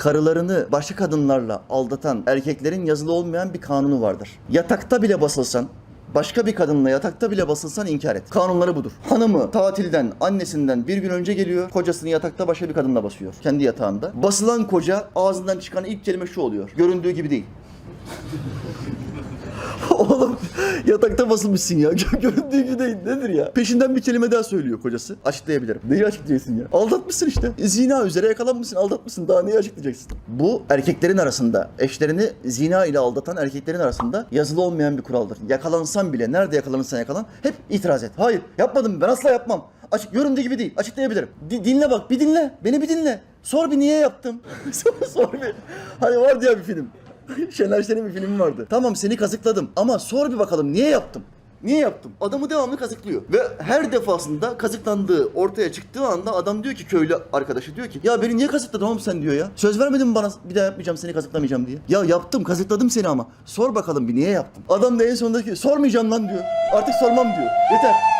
karılarını başka kadınlarla aldatan erkeklerin yazılı olmayan bir kanunu vardır. Yatakta bile basılsan Başka bir kadınla yatakta bile basılsan inkar et. Kanunları budur. Hanımı tatilden, annesinden bir gün önce geliyor. Kocasını yatakta başka bir kadınla basıyor. Kendi yatağında. Basılan koca ağzından çıkan ilk kelime şu oluyor. Göründüğü gibi değil. Oğlum yatakta basılmışsın ya. Göründüğü gibi değil. Nedir ya? Peşinden bir kelime daha söylüyor kocası. Açıklayabilirim. Neyi açıklayacaksın ya? Aldatmışsın işte. Zina üzere yakalanmışsın, aldatmışsın. Daha neyi açıklayacaksın? Bu erkeklerin arasında, eşlerini zina ile aldatan erkeklerin arasında yazılı olmayan bir kuraldır. Yakalansan bile, nerede yakalanırsan yakalan, hep itiraz et. Hayır, yapmadım ben asla yapmam. Açık, göründüğü gibi değil. Açıklayabilirim. Di- dinle bak, bir dinle. Beni bir dinle. Sor bir niye yaptım. sor, bir. Hani vardı ya bir film. Şener Şen'in bir filmi vardı. Tamam seni kazıkladım ama sor bir bakalım niye yaptım? Niye yaptım? Adamı devamlı kazıklıyor. Ve her defasında kazıklandığı ortaya çıktığı anda adam diyor ki köylü arkadaşı diyor ki ya beni niye kazıkladın oğlum sen diyor ya. Söz vermedin mi bana bir daha yapmayacağım seni kazıklamayacağım diye. Ya yaptım kazıkladım seni ama sor bakalım bir niye yaptım. Adam da en sonunda diyor ki sormayacağım lan diyor. Artık sormam diyor. Yeter.